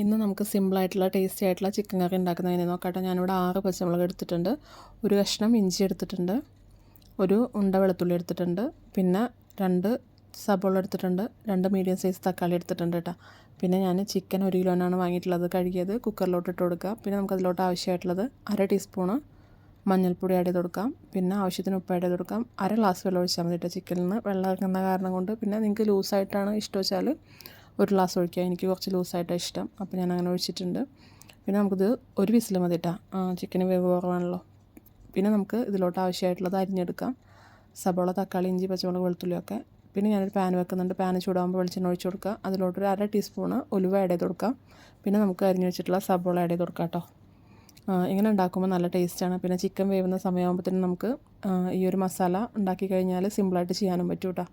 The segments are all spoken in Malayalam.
ഇന്ന് നമുക്ക് സിമ്പിളായിട്ടുള്ള ടേസ്റ്റി ആയിട്ടുള്ള ചിക്കൻ കറി ഉണ്ടാക്കുന്നതിന് നോക്കട്ടെ. ഞാനിവിടെ ആറ് പച്ചമുളക് എടുത്തിട്ടുണ്ട്. ഒരു കഷ്ണം ഇഞ്ചി എടുത്തിട്ടുണ്ട്. ഒരു ഉണ്ട വെളുത്തുള്ളി എടുത്തിട്ടുണ്ട്. പിന്നെ രണ്ട് സബോള എടുത്തിട്ടുണ്ട്. രണ്ട് മീഡിയം സൈസ് തക്കാളി എടുത്തിട്ടുണ്ട് കേട്ടോ പിന്നെ ഞാൻ ചിക്കൻ ഒരു കിലോനാണ് വാങ്ങിയിട്ടുള്ളത്. കഴുകിയത് കുക്കറിലോട്ട് ഇട്ട് കൊടുക്കുക. പിന്നെ നമുക്ക് അതിലോട്ട് ആവശ്യമായിട്ടുള്ളത് അര ടീസ്പൂണ് മഞ്ഞൾപ്പൊടി ആഡ് ചെയ്ത് കൊടുക്കാം. പിന്നെ ആവശ്യത്തിന് ഉപ്പ് ആഡ് ചെയ്ത് കൊടുക്കാം. അര ഗ്ലാസ് വെള്ളം ഒഴിച്ചാൽ മതി കേട്ടോ ചിക്കനിൽ നിന്ന്. വെള്ളം ഇറങ്ങുന്ന കാരണം കൊണ്ട്. പിന്നെ നിങ്ങൾക്ക് ലൂസായിട്ടാണ് ഇഷ്ടം വെച്ചാൽ ഒരു ഗ്ലാസ് ഒഴിക്കുക. എനിക്ക് കുറച്ച് ലൂസായിട്ടാണ് ഇഷ്ടം. അപ്പോൾ ഞാൻ അങ്ങനെ ഒഴിച്ചിട്ടുണ്ട്. പിന്നെ നമുക്കിത് ഒരു വിസിൽ മതി കേട്ടോ ചിക്കന് വേവ് കുറവാണല്ലോ. പിന്നെ നമുക്ക് ഇതിലോട്ട് ആവശ്യമായിട്ടുള്ളത് അരിഞ്ഞെടുക്കാം. സബോള തക്കാളി ഇഞ്ചി പച്ചമുളക് വെളുത്തുള്ളിയൊക്കെ. പിന്നെ ഞാനൊരു പാൻ വെക്കുന്നുണ്ട്. പാൻ ചൂടാകുമ്പോൾ വെളിച്ചെണ്ണ ഒഴിച്ച് കൊടുക്കുക. അതിലോട്ട് ഒരു അര ടീസ്പൂണ് ഉലുവ ആഡ് ചെയ്ത് കൊടുക്കാം. പിന്നെ നമുക്ക് അരിഞ്ഞു വെച്ചിട്ടുള്ള സബോള ആഡ് ചെയ്ത് കൊടുക്കാം കേട്ടോ ഇങ്ങനെ ഉണ്ടാക്കുമ്പോൾ നല്ല ടേസ്റ്റാണ് പിന്നെ ചിക്കൻ വേവുന്ന സമയമാകുമ്പോഴത്തേനും നമുക്ക് ഈ ഒരു മസാല ഉണ്ടാക്കി കഴിഞ്ഞാൽ സിമ്പിളായിട്ട് ചെയ്യാനും പറ്റൂട്ടോ.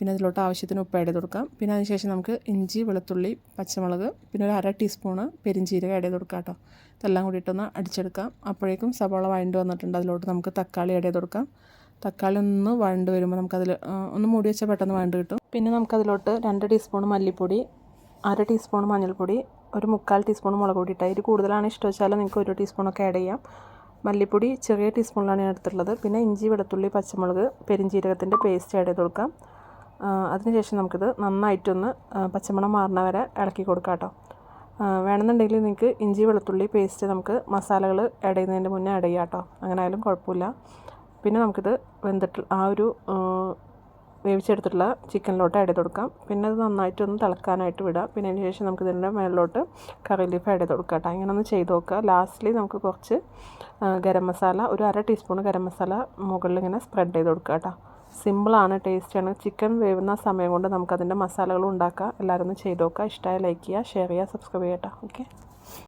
പിന്നെ അതിലോട്ട് ആവശ്യത്തിന് ഉപ്പ് ആഡ് ചെയ്ത് കൊടുക്കാം. പിന്നെ അതിനുശേഷം നമുക്ക് ഇഞ്ചി വെളുത്തുള്ളി പച്ചമുളക് പിന്നെ ഒരു അര ടീസ്പൂണ് പെരിഞ്ചീരകം ആഡ് ചെയ്ത് കൊടുക്കാം കേട്ടോ. ഇതെല്ലാം കൂടിയിട്ടൊന്ന് അടിച്ചെടുക്കാം. അപ്പോഴേക്കും സവാള വഴണ്ട് വന്നിട്ടുണ്ട്. അതിലോട്ട് നമുക്ക് തക്കാളി ആഡ് ചെയ്ത് കൊടുക്കാം. തക്കാളി ഒന്ന് വഴണ്ട് വരുമ്പോൾ നമുക്കതിൽ ഒന്ന് മൂടി വെച്ചാൽ പെട്ടെന്ന് വഴണ്ട് കിട്ടും. പിന്നെ നമുക്കതിലോട്ട് രണ്ട് ടീസ്പൂൺ മല്ലിപ്പൊടി അര ടീസ്പൂൺ മഞ്ഞൾപ്പൊടി ഒരു മുക്കാൽ ടീസ്പൂൺ മുളക് പൊടി ഇട്ടാൽ ഇത് കൂടുതലാണ് ഇഷ്ടം വെച്ചാൽ നിങ്ങൾക്ക് ഒരു ടീസ്പൂണൊക്കെ ആഡ് ചെയ്യാം. മല്ലിപ്പൊടി ചെറിയ ടീസ്പൂണിലാണ് ഞാൻ എടുത്തിട്ടുള്ളത്. പിന്നെ ഇഞ്ചി വെളുത്തുള്ളി പച്ചമുളക് പെരിഞ്ചീരകത്തിന്റെ പേസ്റ്റ് ആഡ് ചെയ്ത് കൊടുക്കാം. അതിനുശേഷം നമുക്കിത് നന്നായിട്ടൊന്ന് പച്ചമണം മാറുന്ന വരെ ഇളക്കി കൊടുക്കാം കേട്ടോ. വേണമെന്നുണ്ടെങ്കിൽ നിങ്ങൾക്ക് ഇഞ്ചി വെളുത്തുള്ളി പേസ്റ്റ് നമുക്ക് മസാലകൾ ആഡ് ചെയ്യുന്നതിന്റെ മുന്നേ ആഡ് ചെയ്യാം കേട്ടോ. അങ്ങനെ ആയാലും കുഴപ്പമില്ല. പിന്നെ നമുക്കിത് വെന്തിട്ട് ആ ഒരു വേവിച്ചെടുത്തിട്ടുള്ള ചിക്കനിലോട്ട് ആഡ് ചെയ്ത് കൊടുക്കാം. പിന്നെ അത് നന്നായിട്ടൊന്ന് തിളക്കാനായിട്ട് വിടാം. പിന്നെ അതിന് ശേഷം നമുക്ക് ഇതിന്റെ മേളിലോട്ട് കറി ലീഫ് ആഡ് ചെയ്ത് കൊടുക്കാം കേട്ടോ. ഇങ്ങനെ ഒന്ന് ചെയ്ത് നോക്കുക. ലാസ്റ്റ്ലി നമുക്ക് കുറച്ച് ഗരം മസാല ഒരു അര ടീസ്പൂൺ ഗരം മസാല മുകളിൽ ഇങ്ങനെ സ്പ്രെഡ് ചെയ്ത് കൊടുക്കുക കേട്ടോ. സിമ്പിളാണ് ടേസ്റ്റിയാണ്. ചിക്കൻ വേവുന്ന സമയം കൊണ്ട് നമുക്കതിന്റെ മസാലകളും ഉണ്ടാക്കാം. എല്ലാവരും ഒന്ന് ചെയ്ത് നോക്കുക. ഇഷ്ടമായ ലൈക്ക് ചെയ്യുക ഷെയർ ചെയ്യുക സബ്സ്ക്രൈബ് ചെയ്യട്ടോ ഓക്കെ?